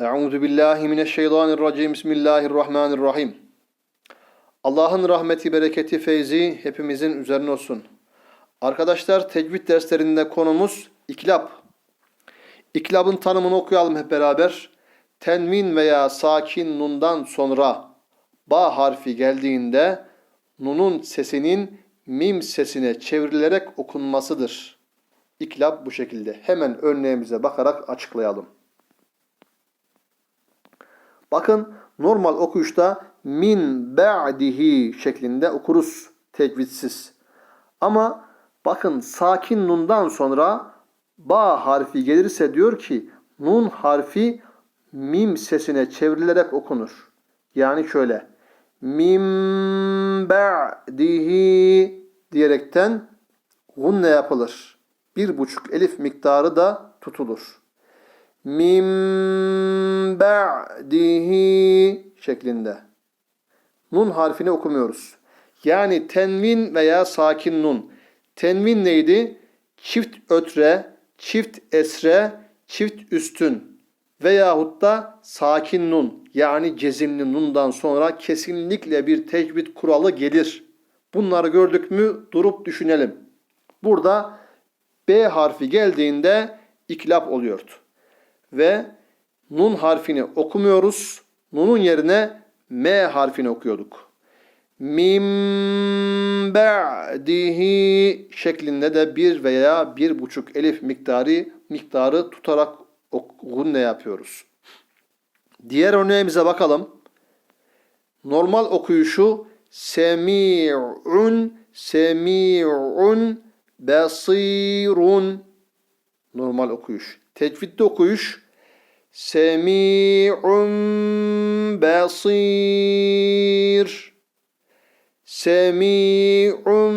Euzu billahi mineşşeytanirracim. Bismillahirrahmanirrahim. Allah'ın rahmeti, bereketi, feyzi hepimizin üzerine olsun. Arkadaşlar tecvid derslerinde konumuz iklab. İklabın tanımını okuyalım hep beraber. Tenvin veya sakin nundan sonra ba harfi geldiğinde nunun sesinin mim sesine çevrilerek okunmasıdır. İklab bu şekilde. Hemen örneğimize bakarak açıklayalım. Bakın normal okuyuşta min ba'dihi şeklinde okuruz tecvidsiz. Ama bakın sakin nundan sonra ba harfi gelirse diyor ki nun harfi mim sesine çevrilerek okunur. Yani şöyle mim ba'dihi diyerekten gunne yapılır. Bir buçuk elif miktarı da tutulur min ba'dihi şeklinde. Nun harfini okumuyoruz. Yani tenvin veya sakin nun. Tenvin neydi? Çift ötre, çift esre, çift üstün veyahut da sakin nun yani cezimli nundan sonra kesinlikle bir tecvid kuralı gelir. Bunları gördük mü durup düşünelim. Burada B harfi geldiğinde iklap oluyordu ve nun harfini okumuyoruz. Nunun yerine M harfini okuyorduk. Mim ba'dihi şeklinde de bir veya bir buçuk elif miktarı miktarı tutarak gunne yapıyoruz. Diğer örneğimize bakalım. Normal okuyuşu semi'un semi'un basirun normal okuyuş. Tecvidde okuyuş Semi'un basir Semi'un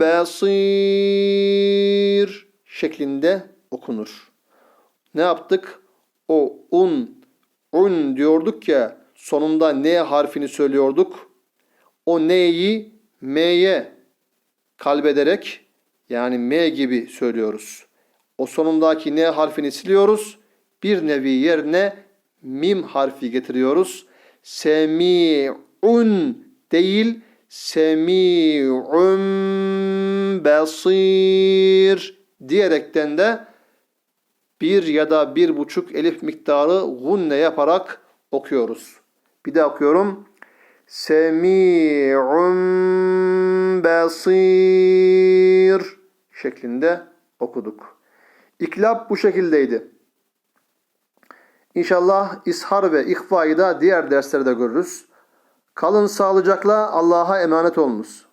basir şeklinde okunur. Ne yaptık? O un un diyorduk ya sonunda n harfini söylüyorduk. O n'yi m'ye kalbederek yani m gibi söylüyoruz. O sonundaki n harfini siliyoruz. Bir nevi yerine mim harfi getiriyoruz. Semi'un değil semi'un basir diyerekten de bir ya da bir buçuk elif miktarı gunne yaparak okuyoruz. Bir daha okuyorum. Semi'un basir şeklinde okuduk. İklab bu şekildeydi. İnşallah ishar ve ihfayı da diğer derslerde görürüz. Kalın sağlıcakla Allah'a emanet olunuz.